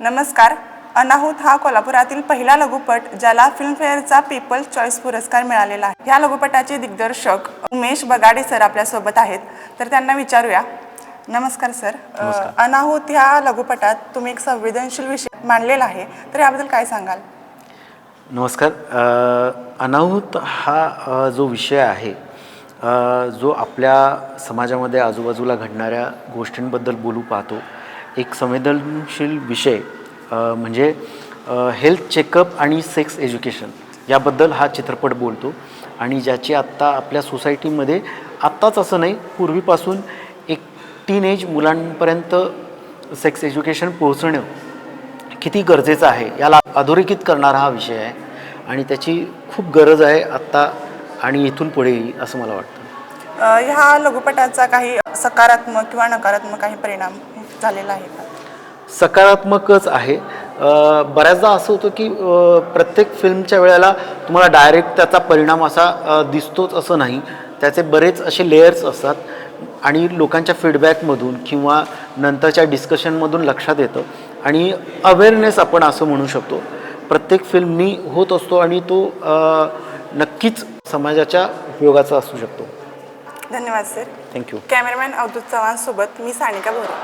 नमस्कार. अनाहूत हा कोल्हापुरातील पहिला लघुपट ज्याला फिल्मफेअरचा पीपल्स चॉईस पुरस्कार मिळालेला आहे. ह्या लघुपटाचे दिग्दर्शक उमेश बगाडे सर आपल्यासोबत आहेत. तर त्यांना विचारूया. नमस्कार सर अनाहूत ह्या लघुपटात तुम्ही एक संवेदनशील विषय मांडलेला आहे. तर याबद्दल काय सांगाल? नमस्कार. अनाहूत हा जो विषय आहे जो आपल्या समाजामध्ये आजूबाजूला घडणाऱ्या गोष्टींबद्दल बोलू पाहतो एक संवेदनशील विषय म्हणजे हेल्थ चेकअप आणि सेक्स एज्युकेशन याबद्दल हा चित्रपट बोलतो. आणि ज्याची आत्ता आपल्या सोसायटीमध्ये आत्ताच असं नाही पूर्वीपासून एक टीन एज मुलांपर्यंत सेक्स एज्युकेशन पोहोचणं किती गरजेचं आहे याला अधोरेखित करणारा हा विषय आहे. आणि त्याची खूप गरज आहे आत्ता आणि इथून पुढेही असं मला वाटतं. ह्या लघुपटाचा काही सकारात्मक किंवा नकारात्मक काही परिणाम झालेला आहे का? सकारात्मकच आहे. बऱ्याचदा असं होतं की प्रत्येक फिल्मच्या वेळेला तुम्हाला डायरेक्ट त्याचा परिणाम असा दिसतोच असं नाही. त्याचे बरेच असे लेयर्स असतात आणि लोकांच्या फीडबॅकमधून किंवा नंतरच्या डिस्कशनमधून लक्षात येतं आणि अवेअरनेस आपण असं म्हणू शकतो. प्रत्येक फिल्मनी होत असतो आणि तो नक्कीच समाजाच्या उपयोगाचा असू शकतो. धन्यवाद sir thank you cameraman Avdhoot Chavan सोबत मी सानिका भोरे